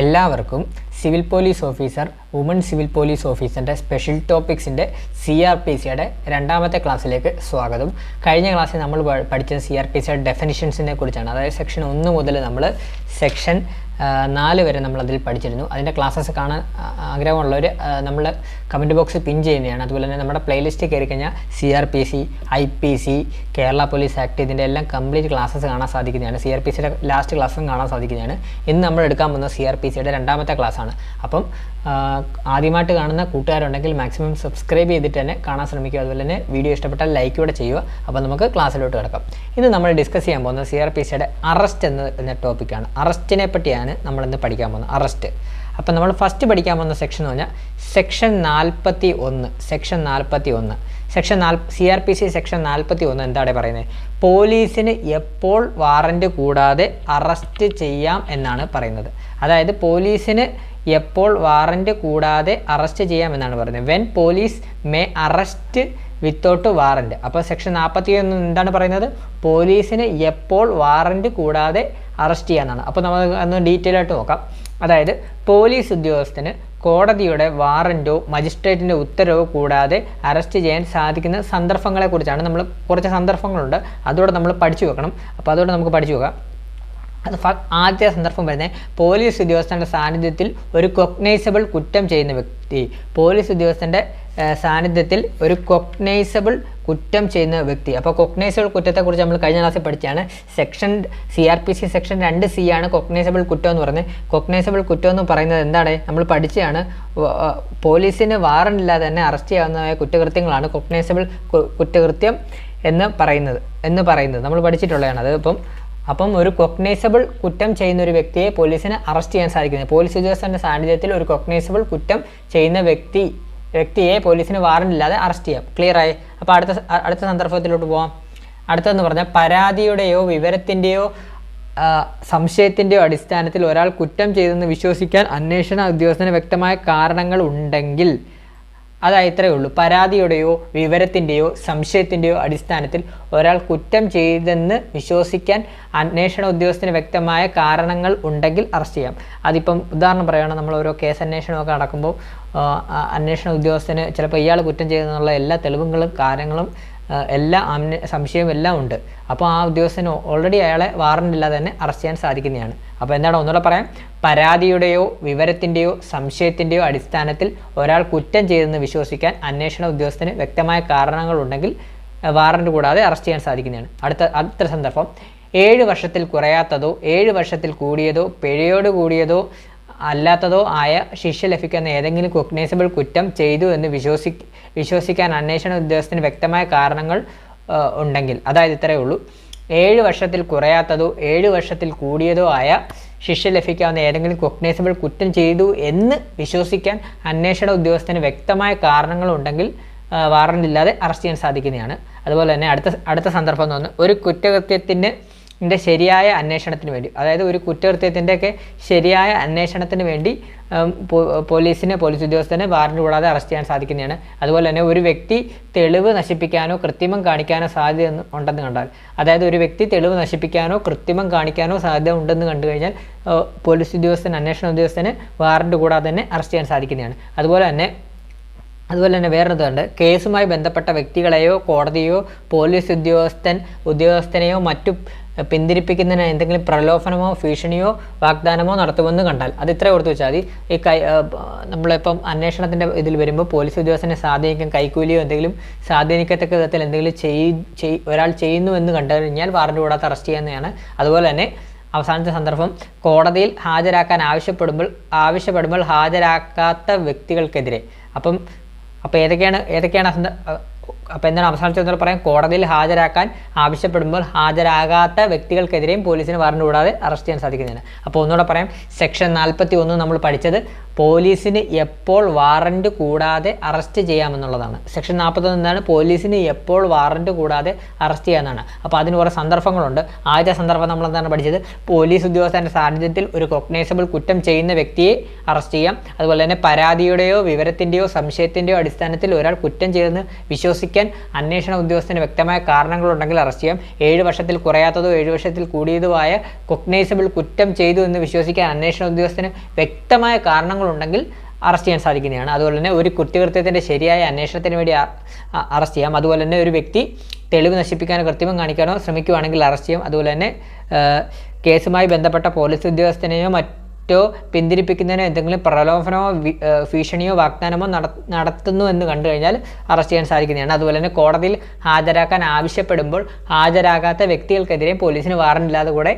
എല്ലാവർക്കും civil police officer woman civil police ഓഫീസറിന്റെ special ടോപ്പിക്സിന്റെ C R P സിയുടെ രണ്ടാമത്തെ ക്ലാസ്സിലേക്ക് സ്വാഗതം. കഴിഞ്ഞ ക്ലാസ്സിൽ നമ്മൾ പഠിച്ച സി ആർ പി സിയുടെ ഡെഫിനിഷൻസിനെ കുറിച്ചാണ്. അതായത് സെക്ഷൻ ഒന്ന് മുതൽ നമ്മൾ സെക്ഷൻ നാല് വരെ നമ്മൾ അതിൽ പഠിച്ചിരുന്നു. അതിന്റെ ക്ലാസ്സസ് കാണാൻ ആഗ്രഹമുള്ളവർ നമ്മൾ കമന്റ് ബോക്സ് പിൻ ചെയ്യുന്നതാണ്. അതുപോലെ തന്നെ നമ്മുടെ പ്ലേലിസ്റ്റ് കയറി കഴിഞ്ഞാൽ C R P C I P C Kerala police act ഇതിന്റെ എല്ലാം കംപ്ലീറ്റ് ക്ലാസ്സസ് കാണാൻ സാധിക്കുന്നതാണ്. സി ആർ പി സിയുടെ ലാസ്റ്റ് ക്ലാസ്സും കാണാൻ സാധിക്കുന്നതാണ്. ഇന്ന് നമ്മൾ എടുക്കാൻ പോകുന്ന സി ആർ പി സിയുടെ രണ്ടാമത്തെ ക്ലാസ്സാണ് അപ്പം ആദ്യമായിട്ട് കാണുന്ന കൂട്ടുകാരുണ്ടെങ്കിൽ മാക്സിമം സബ്സ്ക്രൈബ് ചെയ്തിട്ട് തന്നെ കാണാൻ ശ്രമിക്കുക. അതുപോലെ തന്നെ വീഡിയോ ഇഷ്ടപ്പെട്ടാൽ ലൈക്ക് കൂടെ ചെയ്യുക. അപ്പോൾ നമുക്ക് ക്ലാസ്സിലോട്ട് കിടക്കാം. ഇന്ന് നമ്മൾ ഡിസ്കസ് ചെയ്യാൻ പോകുന്നത് സി ആർ പി സിയുടെ അറസ്റ്റ് എന്ന ടോപ്പിക്കാണ് അറസ്റ്റിനെ പറ്റിയാണ് നമ്മളിന്ന് പഠിക്കാൻ പോകുന്നത്. അറസ്റ്റ് അപ്പം നമ്മൾ ഫസ്റ്റ് പഠിക്കാൻ പോകുന്ന സെക്ഷൻ എന്ന് പറഞ്ഞാൽ സെക്ഷൻ നാൽപ്പത്തി ഒന്ന് സെക്ഷൻ നാൽപ്പത്തി ഒന്ന് സെക്ഷൻ നാൽ C R P C section നാൽപ്പത്തി ഒന്ന് എന്താണ് പറയുന്നത്? പോലീസിന് എപ്പോൾ വാറന്റ് കൂടാതെ അറസ്റ്റ് ചെയ്യാം എന്നാണ് പറയുന്നത്. അതായത് പോലീസിന് എപ്പോൾ വാറന്റ് കൂടാതെ അറസ്റ്റ് ചെയ്യാം എന്നാണ് പറയുന്നത്. When police may arrest without warrant അപ്പോൾ സെക്ഷൻ നാൽപ്പത്തി ഒന്ന് എന്താണ് പറയുന്നത്? പോലീസിന് എപ്പോൾ വാറന്റ് കൂടാതെ അറസ്റ്റ് ചെയ്യാമെന്നാണ് അപ്പോൾ നമ്മൾ ഒന്ന് ഡീറ്റെയിൽ ആയിട്ട് നോക്കാം. അതായത് പോലീസ് ഉദ്യോഗസ്ഥന് കോടതിയുടെ വാറന്റോ മജിസ്ട്രേറ്റിന്റെ ഉത്തരവോ കൂടാതെ അറസ്റ്റ് ചെയ്യാൻ സാധിക്കുന്ന സന്ദർഭങ്ങളെക്കുറിച്ചാണ് നമ്മൾ കുറച്ച് സന്ദർഭങ്ങളുണ്ട്. അതോടെ നമ്മൾ പഠിച്ചു വെക്കണം. അപ്പോൾ അതോടെ നമുക്ക് പഠിച്ചു വെക്കാം. ആദ്യത്തെ സന്ദർഭം വരുന്നത് പോലീസ് ഉദ്യോഗസ്ഥന്റെ സാന്നിധ്യത്തിൽ ഒരു കൊഗ്നൈസബിൾ കുറ്റം ചെയ്യുന്ന വ്യക്തി. പോലീസ് ഉദ്യോഗസ്ഥന്റെ സാന്നിധ്യത്തിൽ ഒരു കൊഗ്നൈസബിൾ കുറ്റം ചെയ്യുന്ന വ്യക്തി. അപ്പോൾ കൊഗ്നൈസബിൾ കുറ്റത്തെക്കുറിച്ച് നമ്മൾ കഴിഞ്ഞ ക്ലാസ്സിൽ പഠിച്ചാണ് section C R P C section രണ്ട് സി ആണ് കൊഗ്നൈസബിൾ കുറ്റം എന്ന് പറയുന്നത്. കൊഗ്നൈസബിൾ കുറ്റം എന്ന് പറയുന്നത് എന്താണ്? നമ്മൾ പഠിച്ചതാണ്. പോലീസിന് വാറണ്ട് ഇല്ലാതെ തന്നെ അറസ്റ്റ് ചെയ്യാവുന്നതായ കുറ്റകൃത്യങ്ങളാണ് കൊഗ്നൈസബിൾ കുറ്റകൃത്യം എന്ന് പറയുന്നത് എന്ന് പറയുന്നത്. നമ്മൾ പഠിച്ചിട്ടുള്ളതാണ്. അത് ഇപ്പം അപ്പം ഒരു കൊഗ്നൈസബിൾ കുറ്റം ചെയ്യുന്ന ഒരു വ്യക്തിയെ പോലീസിന് അറസ്റ്റ് ചെയ്യാൻ സാധിക്കുന്നത് പോലീസ് ഉദ്യോഗസ്ഥന്റെ സാന്നിധ്യത്തിൽ ഒരു കൊഗ്നൈസബിൾ കുറ്റം ചെയ്യുന്ന വ്യക്തി വ്യക്തിയെ പോലീസിന് വാറണ്ട് ഇല്ലാതെ അറസ്റ്റ് ചെയ്യാം. ക്ലിയർ ആയി? അപ്പോൾ അടുത്ത അടുത്ത സന്ദർഭത്തിലോട്ട് പോവാം. അടുത്തെന്ന് പറഞ്ഞാൽ പരാതിയുടെയോ വിവരത്തിന്റെയോ സംശയത്തിന്റെയോ അടിസ്ഥാനത്തിൽ ഒരാൾ കുറ്റം ചെയ്തെന്ന് വിശ്വസിക്കാൻ അന്വേഷണ ഉദ്യോഗസ്ഥന് വ്യക്തമായ കാരണങ്ങൾ ഉണ്ടെങ്കിൽ അതായത് ഇത്രയേ ഉള്ളൂ പരാതിയുടെയോ വിവരത്തിന്റെയോ സംശയത്തിന്റെയോ അടിസ്ഥാനത്തിൽ ഒരാൾ കുറ്റം ചെയ്തെന്ന് വിശ്വസിക്കാൻ അന്വേഷണ ഉദ്യോഗസ്ഥന് വ്യക്തമായ കാരണങ്ങൾ ഉണ്ടെങ്കിൽ അറസ്റ്റ് ചെയ്യാം. അതിപ്പം ഉദാഹരണം പറയുകയാണെങ്കിൽ നമ്മൾ ഓരോ കേസ് അന്വേഷണമൊക്കെ നടക്കുമ്പോൾ അന്വേഷണ ഉദ്യോഗസ്ഥന് ചിലപ്പോൾ ഇയാൾ കുറ്റം ചെയ്തെന്നുള്ള എല്ലാ തെളിവുകളും കാര്യങ്ങളും എല്ലാ സംശയവും എല്ലാം ഉണ്ട്. അപ്പോൾ ആ ഉദ്യോഗസ്ഥന് ഓൾറെഡി അയാളെ വാറണ്ട് ഇല്ലാതെ തന്നെ അറസ്റ്റ് ചെയ്യാൻ സാധിക്കുന്നതാണ്. അപ്പോൾ എന്താണ്? ഒന്നുകൂടെ പറയാം. പരാതിയുടെയോ വിവരത്തിന്റെയോ സംശയത്തിന്റെയോ അടിസ്ഥാനത്തിൽ ഒരാൾ കുറ്റം ചെയ്തെന്ന് വിശ്വസിക്കാൻ അന്വേഷണ ഉദ്യോഗസ്ഥന് വ്യക്തമായ കാരണങ്ങളുണ്ടെങ്കിൽ വാറണ്ട് കൂടാതെ അറസ്റ്റ് ചെയ്യാൻ സാധിക്കുന്നതാണ്. അടുത്ത അടുത്ത സന്ദർഭം. ഏഴ് വർഷത്തിൽ കുറയാത്തതോ ഏഴ് വർഷത്തിൽ കൂടിയതോ പിഴയോട് കൂടിയതോ അല്ലാത്തതോ ആയ ശിക്ഷ ലഭിക്കുന്ന ഏതെങ്കിലും കൊഗ്നൈസബിൾ കുറ്റം ചെയ്തു എന്ന് വിശ്വസി വിശ്വസിക്കാൻ അന്വേഷണ ഉദ്യോഗസ്ഥന് വ്യക്തമായ കാരണങ്ങൾ ഉണ്ടെങ്കിൽ അതായത് ഇത്രയേ ഉള്ളൂ. ഏഴ് വർഷത്തിൽ കുറയാത്തതോ ഏഴ് വർഷത്തിൽ കൂടിയതോ ആയ ശിക്ഷ ലഭിക്കാവുന്ന ഏതെങ്കിലും കൊഗ്നൈസബിൾ കുറ്റം ചെയ്തു എന്ന് വിശ്വസിക്കാൻ അന്വേഷണ ഉദ്യോഗസ്ഥന് വ്യക്തമായ കാരണങ്ങളുണ്ടെങ്കിൽ വാറണ്ട് ഇല്ലാതെ അറസ്റ്റ് ചെയ്യാൻ സാധിക്കുന്നതാണ്. അതുപോലെ തന്നെ അടുത്ത അടുത്ത സന്ദർഭം എന്ന് പറഞ്ഞാൽ ഒരു കുറ്റകൃത്യത്തിന് ന്റെ ശരിയായ അന്വേഷണത്തിന് വേണ്ടി അതായത് ഒരു കുറ്റകൃത്യത്തിന്റെയൊക്കെ ശരിയായ അന്വേഷണത്തിന് വേണ്ടി പോലീസിനെ പോലീസ് ഉദ്യോഗസ്ഥനെ വാറണ്ട് കൂടാതെ അറസ്റ്റ് ചെയ്യാൻ സാധിക്കുന്നതാണ്. അതുപോലെ തന്നെ ഒരു വ്യക്തി തെളിവ് നശിപ്പിക്കാനോ കൃത്രിമം കാണിക്കാനോ സാധ്യത ഉണ്ടെന്ന് കണ്ടാൽ അതായത് ഒരു വ്യക്തി തെളിവ് നശിപ്പിക്കാനോ കൃത്രിമം കാണിക്കാനോ സാധ്യത ഉണ്ടെന്ന് കണ്ടു കഴിഞ്ഞാൽ പോലീസ് ഉദ്യോഗസ്ഥൻ അന്വേഷണ ഉദ്യോഗസ്ഥന് വാറണ്ട് കൂടാതെ തന്നെ അറസ്റ്റ് ചെയ്യാൻ സാധിക്കുന്നതാണ്. അതുപോലെ തന്നെ അതുപോലെ തന്നെ വേറൊരിതുണ്ട് കേസുമായി ബന്ധപ്പെട്ട വ്യക്തികളെയോ കോടതിയോ പോലീസ് ഉദ്യോഗസ്ഥൻ ഉദ്യോഗസ്ഥനെയോ മറ്റു പിന്തിരിപ്പിക്കുന്നതിന് എന്തെങ്കിലും പ്രലോഭനമോ ഭീഷണിയോ വാഗ്ദാനമോ നടത്തുമെന്ന് കണ്ടാൽ അത് ഇത്ര ഓർത്ത് വെച്ചാൽ മതി. ഈ കൈ നമ്മളിപ്പം അന്വേഷണത്തിന്റെ ഇതിൽ വരുമ്പോൾ പോലീസ് ഉദ്യോഗസ്ഥനെ സ്വാധീനിക്കാൻ കൈക്കൂലിയോ എന്തെങ്കിലും സ്വാധീനിക്കത്തക്ക വിധത്തിൽ എന്തെങ്കിലും ചെയ് ഒരാൾ ചെയ്യുന്നു എന്ന് കണ്ടു കഴിഞ്ഞാൽ വാറണ്ട് കൂടാതെ അറസ്റ്റ് ചെയ്യുന്നതാണ്. അതുപോലെ തന്നെ അവസാനത്തെ സന്ദർഭം കോടതിയിൽ ഹാജരാക്കാൻ ആവശ്യപ്പെടുമ്പോൾ ആവശ്യപ്പെടുമ്പോൾ ഹാജരാക്കാത്ത വ്യക്തികൾക്കെതിരെ. അപ്പം അപ്പോൾ ഏതൊക്കെയാണ് ഏതൊക്കെയാണ് അപ്പോൾ എന്താണ് അവസാനത്തെ ഒന്നുകൂടെ പറയാം. കോടതിയിൽ ഹാജരാക്കാൻ ആവശ്യപ്പെടുമ്പോൾ ഹാജരാകാത്ത വ്യക്തികൾക്കെതിരെയും പോലീസിന് വാറണ്ട് കൂടാതെ അറസ്റ്റ് ചെയ്യാൻ സാധിക്കുന്നതാണ്. അപ്പോൾ ഒന്നുകൂടെ പറയാം. സെക്ഷൻ നാൽപ്പത്തി ഒന്ന് നമ്മൾ പഠിച്ചത് പോലീസിന് എപ്പോൾ വാറന്റ് കൂടാതെ അറസ്റ്റ് ചെയ്യാമെന്നുള്ളതാണ്. സെക്ഷൻ നാൽപ്പത്തൊന്ന് എന്താണ് പോലീസിന് എപ്പോൾ വാറന്റ് കൂടാതെ അറസ്റ്റ് ചെയ്യാമെന്നാണ്. അപ്പോൾ അതിന് കുറേ സന്ദർഭങ്ങളുണ്ട്. ആദ്യ സന്ദർഭം നമ്മൾ എന്താണ് പഠിച്ചത്? പോലീസ് ഉദ്യോഗസ്ഥന്റെ സാന്നിധ്യത്തിൽ ഒരു കൊഗ്നൈസബിൾ കുറ്റം ചെയ്യുന്ന വ്യക്തിയെ അറസ്റ്റ് ചെയ്യാം. അതുപോലെ തന്നെ പരാതിയുടെയോ വിവരത്തിന്റെയോ സംശയത്തിന്റെയോ അടിസ്ഥാനത്തിൽ ഒരാൾ കുറ്റം ചെയ്തെന്ന് വിശ്വസിക്കാൻ അന്വേഷണ ഉദ്യോഗസ്ഥന് വ്യക്തമായ കാരണങ്ങളുണ്ടെങ്കിൽ അറസ്റ്റ് ചെയ്യാം. ഏഴ് വർഷത്തിൽ കുറയാത്തതോ ഏഴ് വർഷത്തിൽ കൂടിയതോ ആയ കൊഗ്നൈസബിൾ കുറ്റം ചെയ്തു എന്ന് വിശ്വസിക്കാൻ അന്വേഷണ ഉദ്യോഗസ്ഥന് വ്യക്തമായ കാരണങ്ങളുണ്ടെങ്കിൽ അറസ്റ്റ് ചെയ്യാൻ സാധിക്കുന്നതാണ്. അതുപോലെ തന്നെ ഒരു കുറ്റകൃത്യത്തിന്റെ ശരിയായ അന്വേഷണത്തിന് വേണ്ടി അറസ്റ്റ് ചെയ്യാം. അതുപോലെ തന്നെ ഒരു വ്യക്തി തെളിവ് നശിപ്പിക്കാനോ കൃത്രിമം കാണിക്കാനോ ശ്രമിക്കുകയാണെങ്കിൽ അറസ്റ്റ് ചെയ്യാം. അതുപോലെ തന്നെ കേസുമായി ബന്ധപ്പെട്ട പോലീസ് ഉദ്യോഗസ്ഥനെയോ മറ്റോ പിന്തിരിപ്പിക്കുന്നതിനോ എന്തെങ്കിലും പ്രലോഭനമോ ഭീഷണിയോ വാഗ്ദാനമോ നടത്തുന്നു എന്ന് കണ്ടു കഴിഞ്ഞാൽ അറസ്റ്റ് ചെയ്യാൻ സാധിക്കുന്നതാണ്. അതുപോലെ തന്നെ കോടതിയിൽ ഹാജരാക്കാൻ ആവശ്യപ്പെടുമ്പോൾ ഹാജരാകാത്ത വ്യക്തികൾക്കെതിരെ പോലീസിന് വാറണ്ട് ഇല്ലാതെ കൂടെ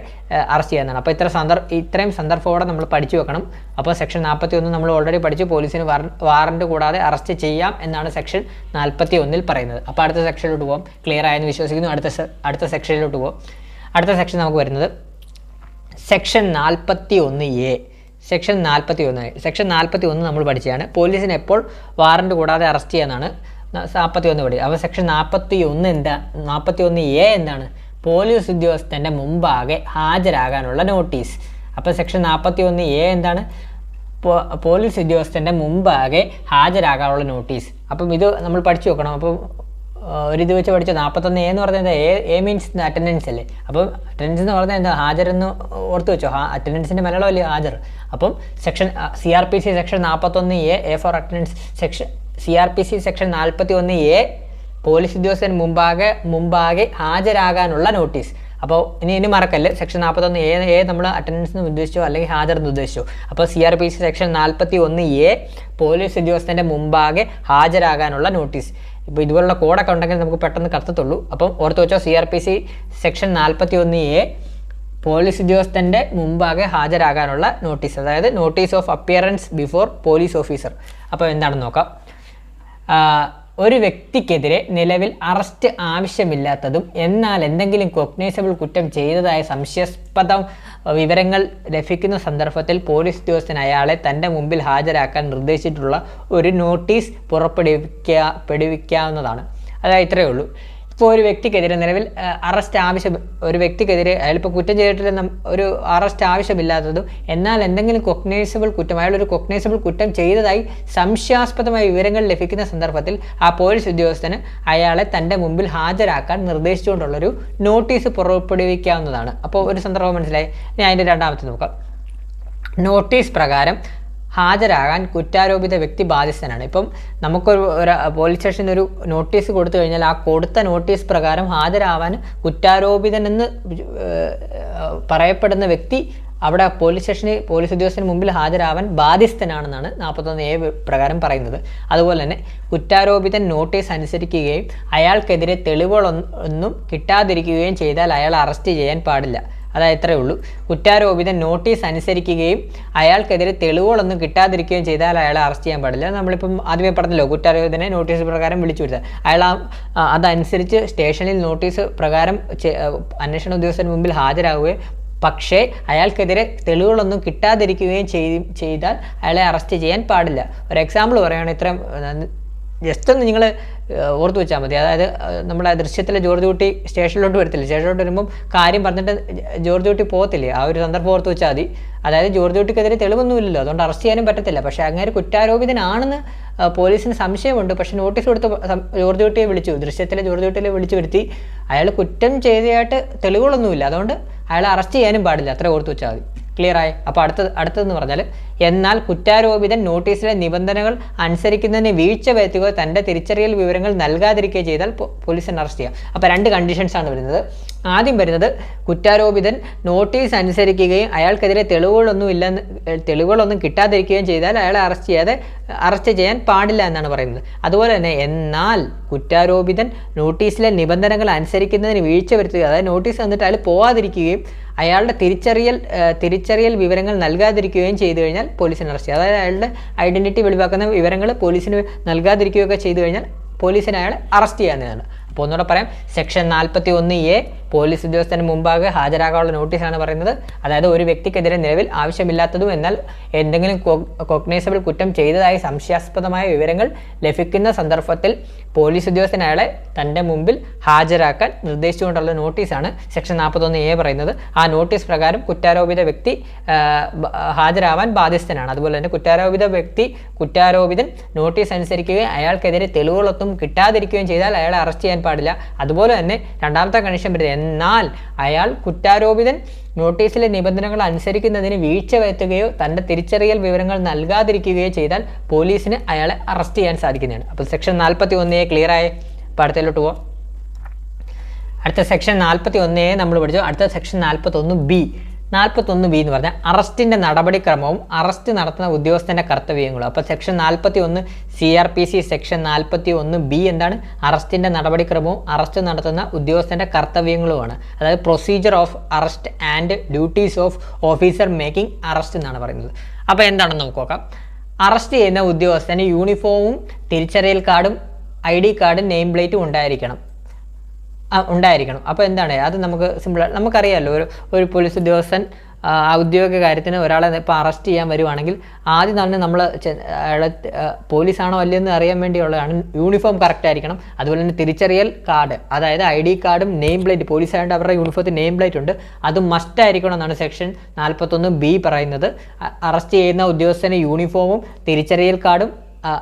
അറസ്റ്റ് ചെയ്യാനാണ് അപ്പോൾ ഇത്ര സന്ദർഭ ഇത്രയും സന്ദർഭത്തോടെ നമ്മൾ പഠിച്ചു വെക്കണം. അപ്പോൾ സെക്ഷൻ നാൽപ്പത്തി ഒന്ന് നമ്മൾ ഓൾറെഡി പഠിച്ചു. പോലീസിന് വാറണ്ട് കൂടാതെ അറസ്റ്റ് ചെയ്യാം എന്നാണ് സെക്ഷൻ നാൽപ്പത്തി ഒന്നിൽ പറയുന്നത്. അപ്പോൾ അടുത്ത സെക്ഷനിലോട്ട് പോകാം ക്ലിയർ ആയെന്ന് വിശ്വസിക്കുന്നു. അടുത്ത അടുത്ത സെക്ഷനിലോട്ട് പോകാം അടുത്ത സെക്ഷൻ നമുക്ക് വരുന്നത് സെക്ഷൻ നാൽപ്പത്തി ഒന്ന് എ. സെക്ഷൻ നാൽപ്പത്തി ഒന്ന് സെക്ഷൻ നാൽപ്പത്തി ഒന്ന് നമ്മൾ പഠിച്ചതാണ്. പോലീസിന് എപ്പോൾ വാറണ്ട് കൂടാതെ അറസ്റ്റ് ചെയ്യാനാണ് നാൽപ്പത്തി ഒന്ന് പഠിച്ചത്. അപ്പോൾ സെക്ഷൻ നാൽപ്പത്തി ഒന്ന് എന്താ നാൽപ്പത്തി ഒന്ന് എ എന്താണ്? പോലീസ് ഉദ്യോഗസ്ഥന്റെ മുമ്പാകെ ഹാജരാകാനുള്ള നോട്ടീസ്. അപ്പോൾ സെക്ഷൻ നാൽപ്പത്തി ഒന്ന് എ എന്താണ്? പോലീസ് ഉദ്യോഗസ്ഥന്റെ മുമ്പാകെ ഹാജരാകാനുള്ള നോട്ടീസ്. അപ്പം ഇത് നമ്മൾ പഠിച്ചു നോക്കണം അപ്പം ആ, ഒരു ഇത് വെച്ച് പഠിച്ച നാൽപ്പത്തൊന്ന് എ എന്ന് പറഞ്ഞാൽ എ എ മീൻസ് അറ്റൻഡൻസ് അല്ലേ? അപ്പം അറ്റൻഡൻസ് എന്ന് പറഞ്ഞാൽ എന്താ? ഹാജർ എന്ന് ഓർത്ത് വെച്ചോ. അറ്റൻഡൻസിന്റെ മലയാളം അല്ലേ ഹാജർ. അപ്പം section C R P C section നാൽപ്പത്തൊന്ന് A A for attendance section C R P C section നാൽപ്പത്തി ഒന്ന് എ പോലീസ് ഉദ്യോഗസ്ഥൻ മുമ്പാകെ മുമ്പാകെ ഹാജരാകാനുള്ള നോട്ടീസ് അപ്പോൾ ഇനി ഇനി മറക്കല്ലേ? സെക്ഷൻ നാൽപ്പത്തൊന്ന് എ എ നമ്മൾ അറ്റൻഡൻസ് എന്ന് ഉദ്ദേശിച്ചോ? അല്ലെങ്കിൽ ഹാജർ എന്ന് ഉദ്ദേശിച്ചോ? അപ്പോൾ C R P C section നാൽപ്പത്തി ഒന്ന് എ പോലീസ് ഉദ്യോഗസ്ഥന്റെ മുമ്പാകെ ഹാജരാകാനുള്ള നോട്ടീസ് ഇപ്പോൾ ഇതുപോലുള്ള കോഡൊക്കെ ഉണ്ടെങ്കിൽ നമുക്ക് പെട്ടെന്ന് കത്തത്തുള്ളൂ അപ്പം ഓർത്ത് വെച്ചോ C R P C section നാൽപ്പത്തി ഒന്ന് എ പോലീസ് ഉദ്യോഗസ്ഥന്റെ മുമ്പാകെ ഹാജരാകാനുള്ള നോട്ടീസ് അതായത് notice of appearance before police officer അപ്പോൾ എന്താണെന്ന് നോക്കാം. ഒരു വ്യക്തിക്കെതിരെ നിലവിൽ അറസ്റ്റ് ആവശ്യമില്ലാത്തതും എന്നാൽ എന്തെങ്കിലും കൊഗ്നൈസബിൾ കുറ്റം ചെയ്തതായ സംശയാസ്പദം വിവരങ്ങൾ ലഭിക്കുന്ന സന്ദർഭത്തിൽ പോലീസ് ഉദ്യോഗസ്ഥൻ അയാളെ തന്റെ മുമ്പിൽ ഹാജരാക്കാൻ നിർദ്ദേശിച്ചിട്ടുള്ള ഒരു നോട്ടീസ് പുറപ്പെടുവിക്കാ പെടുവിക്കാവുന്നതാണ്. അതായത് ഇത്രയേ ഉള്ളൂ. ഇപ്പോൾ ഒരു വ്യക്തിക്കെതിരെ നിലവിൽ അറസ്റ്റ് ആവശ്യം ഒരു വ്യക്തിക്കെതിരെ അയാളിപ്പോൾ കുറ്റം ചെയ്തിട്ടില്ല ഒരു അറസ്റ്റ് ആവശ്യമില്ലാത്തതും എന്നാൽ എന്തെങ്കിലും കൊഗ്നൈസബിൾ കുറ്റം അയാൾ ഒരു കൊഗ്നൈസബിൾ കുറ്റം ചെയ്തതായി സംശയാസ്പദമായ വിവരങ്ങൾ ലഭിക്കുന്ന സന്ദർഭത്തിൽ ആ പോലീസ് ഉദ്യോഗസ്ഥന് അയാളെ തന്റെ മുമ്പിൽ ഹാജരാക്കാൻ നിർദ്ദേശിച്ചുകൊണ്ടുള്ളൊരു നോട്ടീസ് പുറപ്പെടുവിക്കാവുന്നതാണ്. അപ്പോൾ ഒരു സന്ദർഭം മനസ്സിലായി. ഞാൻ അതിന്റെ രണ്ടാമത്തെ നോക്കാം. നോട്ടീസ് പ്രകാരം ഹാജരാകാൻ കുറ്റാരോപിത വ്യക്തി ബാധ്യസ്ഥനാണ്. ഇപ്പം നമുക്കൊരു പോലീസ് സ്റ്റേഷനിൽ ഒരു നോട്ടീസ് കൊടുത്തു കഴിഞ്ഞാൽ ആ കൊടുത്ത നോട്ടീസ് പ്രകാരം ഹാജരാവാൻ കുറ്റാരോപിതനെന്ന് പറയപ്പെടുന്ന വ്യക്തി അവിടെ പോലീസ് സ്റ്റേഷനിൽ പോലീസ് ഉദ്യോഗസ്ഥന് മുമ്പിൽ ഹാജരാവാൻ ബാധ്യസ്ഥനാണെന്നാണ് നാൽപ്പത്തൊന്ന് എ പ്രകാരം പറയുന്നത്. അതുപോലെ തന്നെ കുറ്റാരോപിതൻ നോട്ടീസ് അനുസരിക്കുകയും അയാൾക്കെതിരെ തെളിവുകളൊന്നും കിട്ടാതിരിക്കുകയും ചെയ്താൽ അയാൾ അറസ്റ്റ് ചെയ്യാൻ പാടില്ല. അതായത് ഇത്രയേ ഉള്ളൂ. കുറ്റാരോപിതൻ നോട്ടീസ് അനുസരിക്കുകയും അയാൾക്കെതിരെ തെളിവുകളൊന്നും കിട്ടാതിരിക്കുകയും ചെയ്താൽ അയാളെ അറസ്റ്റ് ചെയ്യാൻ പാടില്ല. നമ്മളിപ്പം ആദ്യമേ പറഞ്ഞല്ലോ കുറ്റാരോപിതനെ നോട്ടീസ് പ്രകാരം വിളിച്ചു വരുത്തുക അയാൾ അതനുസരിച്ച് സ്റ്റേഷനിൽ നോട്ടീസ് പ്രകാരം അന്വേഷണ ഉദ്യോഗസ്ഥന് മുമ്പിൽ ഹാജരാകുകയും പക്ഷേ അയാൾക്കെതിരെ തെളിവുകളൊന്നും കിട്ടാതിരിക്കുകയും ചെയ് ചെയ്താൽ അയാളെ അറസ്റ്റ് ചെയ്യാൻ പാടില്ല. ഒരു എക്സാമ്പിൾ പറയുകയാണെങ്കിൽ ഇത്രയും ജസ്റ്റ് ഒന്ന് നിങ്ങൾ ഓർത്ത് വെച്ചാൽ മതി. അതായത് നമ്മുടെ ദൃശ്യത്തിലെ ജോർജ് കുട്ടി സ്റ്റേഷനിലോട്ട് വരത്തില്ല? സ്റ്റേഷനിലോട്ട് വരുമ്പം കാര്യം പറഞ്ഞിട്ട് ജോർജ് കുട്ടി പോകത്തില്ലേ? ആ ഒരു സന്ദർഭം ഓർത്ത് വെച്ചാൽ മതി. അതായത് ജോർജ് കുട്ടിക്കെതിരെ തെളിവൊന്നുമില്ലല്ലോ. അതുകൊണ്ട് അറസ്റ്റ് ചെയ്യാനും പറ്റത്തില്ല. പക്ഷേ അങ്ങനെ കുറ്റാരോപിതനാണെന്ന് പോലീസിന് സംശയമുണ്ട്. പക്ഷെ നോട്ടീസ് കൊടുത്ത് ജോർജ് കുട്ടിയെ വിളിച്ചു. ദൃശ്യത്തിലെ ജോർജ് കുട്ടിയെ വിളിച്ചു വരുത്തി. അയാൾ കുറ്റം ചെയ്തതായിട്ട് തെളിവുകളൊന്നുമില്ല. അതുകൊണ്ട് അയാളെ അറസ്റ്റ് ചെയ്യാനും പാടില്ല. അത്ര ഓർത്ത് വെച്ചാൽ മതി. ക്ലിയർ ആയി. അപ്പോൾ അടുത്ത അടുത്തതെന്ന് പറഞ്ഞാൽ എന്നാൽ കുറ്റാരോപിതൻ നോട്ടീസിലെ നിബന്ധനകൾ അനുസരിക്കുന്നതിന് വീഴ്ച വരുത്തുകയോ തന്റെ തിരിച്ചറിയൽ വിവരങ്ങൾ നൽകാതിരിക്കുകയോ ചെയ്താൽ പോലീസിനെ അറസ്റ്റ് ചെയ്യാം അപ്പോൾ രണ്ട് കണ്ടീഷൻസാണ് വരുന്നത്. ആദ്യം വരുന്നത് കുറ്റാരോപിതൻ നോട്ടീസ് അനുസരിക്കുകയും അയാൾക്കെതിരെ തെളിവുകളൊന്നും ഇല്ലെന്ന് തെളിവുകളൊന്നും കിട്ടാതിരിക്കുകയും ചെയ്താൽ അയാളെ അറസ്റ്റ് ചെയ്യാതെ അറസ്റ്റ് ചെയ്യാൻ പാടില്ല എന്നാണ് പറയുന്നത്. അതുപോലെ തന്നെ എന്നാൽ കുറ്റാരോപിതൻ നോട്ടീസിലെ നിബന്ധനകൾ അനുസരിക്കുന്നതിന് വീഴ്ച വരുത്തുകയും അതായത് നോട്ടീസ് തന്നിട്ട് അയാൾ പോവാതിരിക്കുകയും അയാളുടെ തിരിച്ചറിയൽ തിരിച്ചറിയൽ വിവരങ്ങൾ നൽകാതിരിക്കുകയും ചെയ്തു കഴിഞ്ഞാൽ പോലീസിന് അറസ്റ്റ് ചെയ്യും. അതായത് അയാളുടെ ഐഡന്റിറ്റി വെളിവാക്കുന്ന വിവരങ്ങൾ പോലീസിന് നൽകാതിരിക്കുകയൊക്കെ ചെയ്തു കഴിഞ്ഞാൽ പോലീസിന് അയാളെ അറസ്റ്റ് ചെയ്യാവുന്നതാണ്. അപ്പോൾ ഒന്നുകൂടെ പറയാം. സെക്ഷൻ നാൽപ്പത്തി ഒന്ന് എ പോലീസ് ഉദ്യോഗസ്ഥന് മുമ്പാകെ ഹാജരാകാനുള്ള നോട്ടീസാണ് പറയുന്നത്. അതായത് ഒരു വ്യക്തിക്കെതിരെ നിലവിൽ ആവശ്യമില്ലാത്തതും എന്നാൽ എന്തെങ്കിലും കൊഗ്നൈസബിൾ കുറ്റം ചെയ്തതായി സംശയാസ്പദമായ വിവരങ്ങൾ ലഭിക്കുന്ന സന്ദർഭത്തിൽ പോലീസ് ഉദ്യോഗസ്ഥൻ അയാളെ തന്റെ മുമ്പിൽ ഹാജരാക്കാൻ നിർദ്ദേശിച്ചുകൊണ്ടുള്ള നോട്ടീസാണ് സെക്ഷൻ നാൽപ്പത്തൊന്ന് എ പറയുന്നത്. ആ നോട്ടീസ് പ്രകാരം കുറ്റാരോപിത വ്യക്തി ഹാജരാവാൻ ബാധ്യസ്ഥനാണ്. അതുപോലെ തന്നെ കുറ്റാരോപിത വ്യക്തി കുറ്റാരോപിതൻ നോട്ടീസ് അനുസരിക്കുകയും അയാൾക്കെതിരെ തെളിവുകളൊന്നും കിട്ടാതിരിക്കുകയും ചെയ്താൽ അയാളെ അറസ്റ്റ് ചെയ്യാൻ പാടില്ല. അതുപോലെ തന്നെ രണ്ടാമത്തെ കണ്ടീഷൻ വരുന്നത് എന്നാൽ അയാൾ കുറ്റാരോപിതൻ. നോട്ടീസിലെ നിബന്ധനകൾ അനുസരിക്കുന്നതിന് വീഴ്ച വരുത്തുകയോ തന്റെ തിരിച്ചറിയൽ വിവരങ്ങൾ നൽകാതിരിക്കുകയോ ചെയ്താൽ പോലീസിന് അയാളെ അറസ്റ്റ് ചെയ്യാൻ സാധിക്കുന്നതാണ്. അപ്പോൾ സെക്ഷൻ നാൽപ്പത്തി ഒന്നേ ക്ലിയർ ആയി? അപ്പോൾ അടുത്തതിലോട്ട് പോവാം. അടുത്ത സെക്ഷൻ നാൽപ്പത്തി ഒന്നേ നമ്മൾ പഠിച്ചു. അടുത്ത സെക്ഷൻ നാൽപ്പത്തൊന്ന് ബി. നാൽപ്പത്തൊന്ന് ബി എന്ന് പറഞ്ഞാൽ അറസ്റ്റിന്റെ നടപടിക്രമവും അറസ്റ്റ് നടത്തുന്ന ഉദ്യോഗസ്ഥന്റെ കർത്തവ്യങ്ങളും. അപ്പോൾ സെക്ഷൻ നാൽപ്പത്തി ഒന്ന് C R P C section നാൽപ്പത്തി ഒന്ന് ബി എന്താണ്? അറസ്റ്റിന്റെ നടപടിക്രമവും അറസ്റ്റ് നടത്തുന്ന ഉദ്യോഗസ്ഥന്റെ കർത്തവ്യങ്ങളുമാണ്. അതായത് procedure of arrest and duties of officer making arrest എന്നാണ് പറയുന്നത്. അപ്പോൾ എന്താണെന്ന് നമുക്ക് നോക്കാം. അറസ്റ്റ് ചെയ്യുന്ന ഉദ്യോഗസ്ഥന് യൂണിഫോമും തിരിച്ചറിയൽ കാർഡും ഐ ഡി കാർഡും നെയിം പ്ലേറ്റും ഉണ്ടായിരിക്കണം. ഉണ്ടായിരിക്കണം. അപ്പോൾ എന്താണ്? അത് നമുക്ക് സിമ്പിൾ നമുക്കറിയാമല്ലോ ഒരു ഒരു പോലീസ് ഉദ്യോഗസ്ഥൻ ഔദ്യോഗിക കാര്യത്തിന് ഒരാളെ ഇപ്പോൾ അറസ്റ്റ് ചെയ്യാൻ വരുവാണെങ്കിൽ ആദ്യം തന്നെ നമ്മൾ അയാളെ പോലീസാണോ അല്ലയെന്ന് അറിയാൻ വേണ്ടിയുള്ളതാണ് യൂണിഫോം കറക്റ്റ് ആയിരിക്കണം. അതുപോലെ തന്നെ തിരിച്ചറിയൽ കാർഡ് അതായത് ഐ ഡി കാർഡും നെയിം പ്ലേറ്റ് പോലീസ് ആയതുകൊണ്ട് അവരുടെ യൂണിഫോത്തിൽ നെയിം പ്ലേറ്റ് ഉണ്ട്. അത് മസ്റ്റ് ആയിരിക്കണം എന്നാണ് സെക്ഷൻ നാൽപ്പത്തൊന്ന് ബി പറയുന്നത്. അറസ്റ്റ് ചെയ്യുന്ന ഉദ്യോഗസ്ഥന് യൂണിഫോമും തിരിച്ചറിയൽ കാർഡും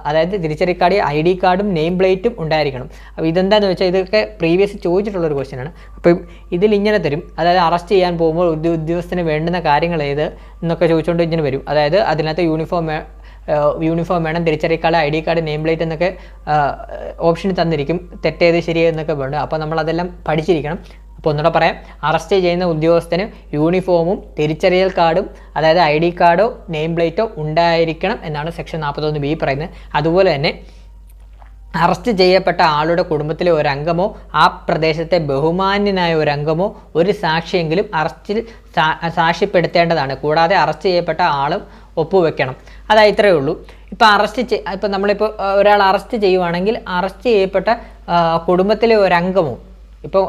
അതായത് തിരിച്ചറി കാർഡ് ഐ ഡി കാർഡും നെയിം പ്ലേറ്റും ഉണ്ടായിരിക്കണം. അപ്പോൾ ഇതെന്താണെന്ന് വെച്ചാൽ ഇതൊക്കെ പ്രീവിയസ് ചോദിച്ചിട്ടുള്ള ഒരു ക്വസ്റ്റ്യൻ ആണ്. അപ്പം ഇതിൽ ഇങ്ങനെ തരും. അതായത് അറസ്റ്റ് ചെയ്യാൻ പോകുമ്പോൾ ഉദ്യോ ഉദ്യോഗസ്ഥന് വേണ്ടുന്ന കാര്യങ്ങൾ ഏത് എന്നൊക്കെ ചോദിച്ചുകൊണ്ട് ഇങ്ങനെ വരും. അതായത് അതിനകത്ത് യൂണിഫോം യൂണിഫോം വേണം തിരിച്ചറി card I D card name plate എന്നൊക്കെ ഓപ്ഷൻ തന്നിരിക്കും. തെറ്റേത് ശരിയെന്നൊക്കെ വേണം അപ്പോൾ നമ്മളതെല്ലാം പഠിച്ചിരിക്കണം. അപ്പോൾ ഒന്നുകൂടെ പറയാം. അറസ്റ്റ് ചെയ്യുന്ന ഉദ്യോഗസ്ഥന് യൂണിഫോമും തിരിച്ചറിയൽ കാർഡും അതായത് ഐ ഡി കാർഡോ നെയിം പ്ലേറ്റോ ഉണ്ടായിരിക്കണം എന്നാണ് സെക്ഷൻ നാൽപ്പത്തൊന്ന് ബി പറയുന്നത്. അതുപോലെ തന്നെ അറസ്റ്റ് ചെയ്യപ്പെട്ട ആളുടെ കുടുംബത്തിലെ ഒരു അംഗമോ ആ പ്രദേശത്തെ ബഹുമാന്യനായ ഒരു അംഗമോ ഒരു സാക്ഷിയെങ്കിലും അറസ്റ്റിൽ സാക്ഷ്യപ്പെടുത്തേണ്ടതാണ്. കൂടാതെ അറസ്റ്റ് ചെയ്യപ്പെട്ട ആളും ഒപ്പുവെക്കണം. അതായത് ഇത്രയേ ഉള്ളൂ. ഇപ്പോൾ അറസ്റ്റ് ചെയ് ഇപ്പോൾ നമ്മളിപ്പോൾ ഒരാൾ അറസ്റ്റ് ചെയ്യുവാണെങ്കിൽ അറസ്റ്റ് ചെയ്യപ്പെട്ട കുടുംബത്തിലെ ഒരു അംഗമോ ഇപ്പോൾ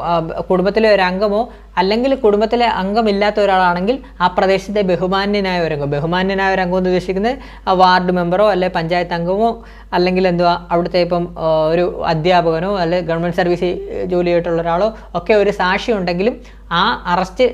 കുടുംബത്തിലെ ഒരു അംഗമോ അല്ലെങ്കിൽ കുടുംബത്തിലെ അംഗമില്ലാത്ത ഒരാളാണെങ്കിൽ ആ പ്രദേശത്തെ ബഹുമാന്യനായ ഒരു അംഗം. ബഹുമാന്യനായ ഒരു അംഗം എന്ന് ഉദ്ദേശിക്കുന്നത് ആ വാർഡ് മെമ്പറോ അല്ലെ പഞ്ചായത്ത് അംഗമോ അല്ലെങ്കിൽ എന്തുവാ അവിടുത്തെ ഇപ്പം ഒരു അധ്യാപകനോ അല്ലെ ഗവൺമെന്റ് സർവീസ് ജോലി ചെയ്തിട്ടുള്ള ഒരാളോ ഒക്കെ ഒരു സാക്ഷി ഉണ്ടെങ്കിലും ആ അറസ്റ്റ്